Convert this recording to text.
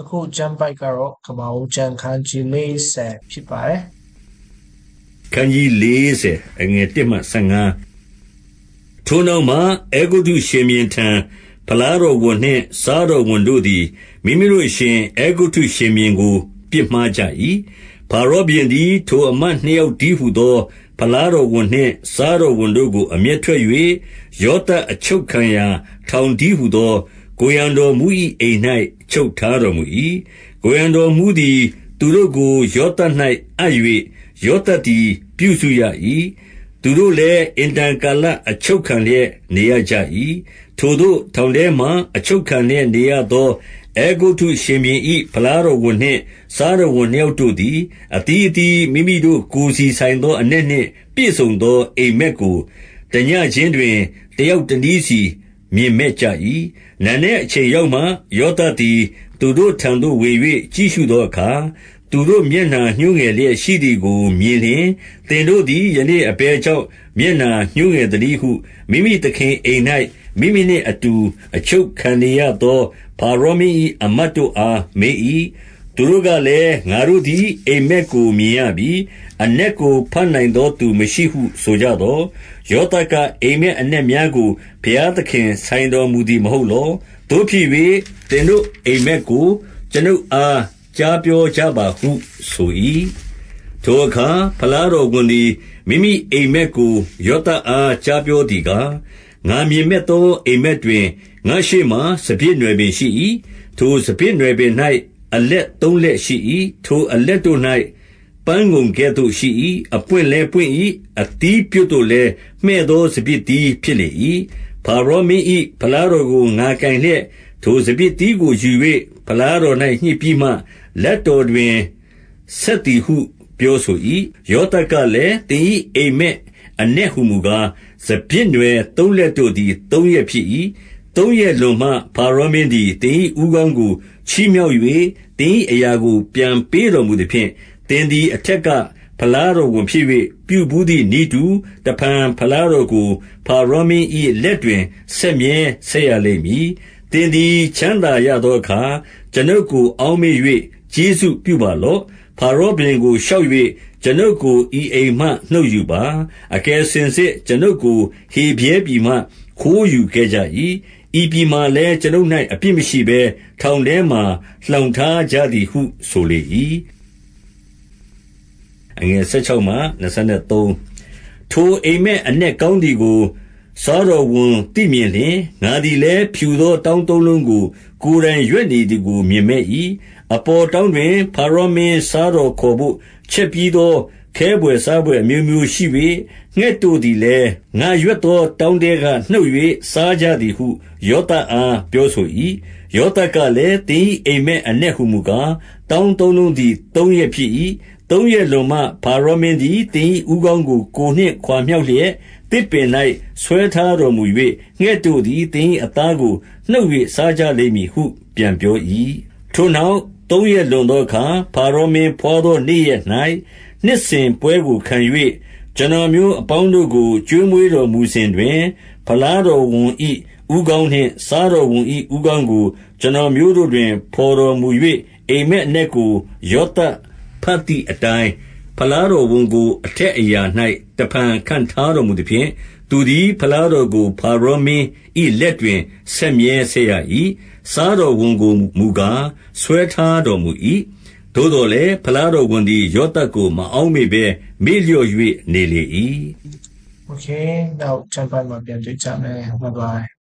အခုကျမ်းပိုက်ကတော့ကမ္ဘာဦးကျမ်းခန်းကြီး40ဖြစ်ပါတယ်ခန်းကြီး40အငယ်1မှ15ထိုနောက်မှအေဂုတုရှင်မြင်းထံဖလားတော်ဝန်နှင့်စားတော်ဝန်တို့သည်မိမိတို့ရှင်အေဂုတုရှင်မြင်းကို ပြစ်မှားကြ၏ဖာရောဘင်သည်ထိုအမတ်နှစ်ယောက်တည်းဟုသောဖလားတော်ဝန်နှင့်စားတော်ဝန်တို့ကိုအမျက်ထွက်၍ယောသတ်အချုပ်ခံရာထောင်တည်းဟုသော ကိုရံတော်မူ၏အိမ်၌ချုပ်ထားတော်မူ၏ကိုရံတော်မူသည် သူတို့ကို ယောသတ်၌အပ်၍ယောသတ်သည် ပြုစုရ၏သူတို့လည်း အင်တန်ကာလ အချုပ်ခံလျက် နေရကြ၏ထိုတို့ ထောင်ထဲမှအချုပ်ခံလျက်နေရသောအေဂုတုရှင်မြင်း၏ဖလားတော်ဝန်နှင့် စားတော်ဝန် နှစ်ယောက်တို့သည်အတီးအတီး မိမိတို့ကိုယ်စီဆိုင်သောအ내နှင့် ပြည့်စုံသော အိမ်မက်ကို တညချင်းတွင် တယောက်တနည်းစီ မြင်မဲ့ကြ၏နံနက်အချိန်ရောက်မှယောသသည် သူတို့ထံသို့ဝင်၍ကြည့်ရှုသောအခါသူတို့မျက်နှာညှိုးငယ်လျက်ရှိသည်ကိုမြင်လျင်သင်တို့သည်ယနေ့အဘယ်ကြောင့်မျက်နှာညှိုးငယ်သနည်းဟုမိမိသခင်အိမ်၌မိမိနှင့်အတူ အချုပ်ခံနေရသောဖာရောမင်း၏အမတ်တို့အားမေး၏ သူတို့ကလည်း ငါတို့သည် အိမ်မက်ကို မြင်ရပြီအ내ကိုဖတ်နိုင်သောသူမရှိဟု ဆိုကြသောယောသကအိမ်မက်အ내များကို ဘုရားသခင် ဆိုင်တော်မူသည် မဟုတ်လောတို့ဖြစ်၍သင်တို့အိမ်မက်ကို ကျွန်ုပ်အား ကြားပြောကြပါဟု ဆို၏ထိုအခါ ဖလားတော်ကွန်သည် မိမိအိမ်မက်ကို ယောသအား ကြားပြောသည်ကား ငါမြင်မဲ့သော အိမ်မက်တွင် ငါရှိမှစပြည့်နွယ်ပင်ရှိ၏ထိုစပြည့်နွယ်ပင်၌ အလက်သုံးလက်ရှိ၏ထိုအလက်တို့၌ပန်းငုံကဲ့သို့ရှိ၏အပွင့်လဲပွင့်၏အသီးပြုတ်တို့လည်း မှဲ့သောစပြည့်သည်ဖြစ်လေ၏ဖာရောမင်း၏ဖလားတော်ကို ငါကင်လျက် ထိုစပြည့်သည်ကိုယူ၍ဖလားတော်၌ညှစ်ပြီးမှ လက်တော်တွင် ဆက်သည်ဟုပြောဆို၏ယောသကလည်းတင်၏အိမ်မက်အ내ဟုမူကား စပြည့်နွယ်သုံးလက်တို့သည် သုံးရက်ဖြစ်၏ သုံးရက်လွန်မှဖာရောမင်းသည်တင်၏ဥကောင်းကို ချီးမြှောက်၍တင်၏အရာကို ပြန်ပေးတော်မူသည်ဖြင့်တင်သည် အထက်က ဖလားတော်ဝင်ဖြစ်၍ပြုဘူးသည့်ဤတူ တဖန် ဖလားတော်ကိုဖာရောမင်း၏လက်တွင် ဆက်မြဲဆက်ရလိမ့်မည်တင်သည် ချမ်းသာရသောအခါ ကျွန်ုပ်ကို အောင်းမေ၍ကျေးဇူးပြုပါလော့ဖာရောဘင်ကို လျှောက်၍ကျွန်ုပ်ကို ဤအိမ်မှ နှုတ်ယူပါ အကယ်စင်စစ် ကျွန်ုပ်ကို ဟေပြဲပြည်မှ ခိုးယူခဲ့ကြ၏ ဤပြည်မှလည်း ကျွန်ုပ်၌အပြစ်မရှိဘဲ ထောင်ထဲမှလှောင်ထားကြသည်ဟု ဆိုလေ၏အငယ်16မှ23ထိုအိမ်မက်အ내ကောင်းသည်ကို စားတော်ဝန်သိမြင်လျင် ငါသည်လည်း ဖြူသောတောင်းသုံးလုံးကို ကိုယ်တိုင်ရွက်နေသည်ကို မြင်မဲ့၏အပေါ်တောင်းတွင်ဖာရောမင်းစားတော်ခေါ်ဖို့ ချက်ပြီးသော ခဲဘွယ်စားဘွယ်အမျိုးမျိုးရှိ၍ငှက်တို့သည်လည်းငါရွက်သောတောင်းတဲကနှုတ်၍စားကြသည်ဟုယောသအားပြောဆို၏ယောသကလည်းတင်းအိမ်မက်အ내ဟုမူကားတောင်းသုံးလုံးသည်သုံးရက်ဖြစ်၏သုံးရက်လွန်မှဖာရောမင်းသည်တင်းဥကောင်းကိုကိုနှင့်ခွာမြောက်လျက်တစ်ပင်၌ဆွဲထားတော်မူ၍ငှက်တို့သည်တင်းအသားကိုနှုတ်၍စားကြလိမ့်မည်ဟု ပြန်ပြော၏ထိုနောက် သုံးရက်လွန်သောအခါဖာရောမင်းဖွာသောနေ့ရက်၌နှစ်စဉ်ပွဲကိုခံ၍ကျွန်တော်မျိုးအပေါင်းတို့ကို ကျွေးမွေးတော်မူစဉ်တွင် ဖလားတော်ဝန်ဤဥကောင်းနှင့် စားတော်ဝန်ဤဥကောင်းကို ကျွန်တော်မျိုးတို့တွင်ဖော်တော်မူ၍အိမ်မက်အ내ကို ယောသဖတ်သည့်အတိုင်း ဖလားတော်ဝန်ကို အထက်အရာ၌တဖန်ခန့်ထားတော်မူသည်ဖြင့် သူသည် ဖလားတော်ကိုဖာရောမင်းဤလက်တွင် ဆက်မြဲဆက်ရ၏စားတော်ဝန်ကိုမူကား ဆွဲထားတော်မူ၏သို့တော်လည်း ဖလားတော်ဝန်သည် ယောသတ်ကို မအောက်မေ့ဘဲ မေ့လျော့၍နေလေ၏ Okay နောက်ကျမ်းပိုက်မှာ ပြန်တွေ့ကြမယ် bye bye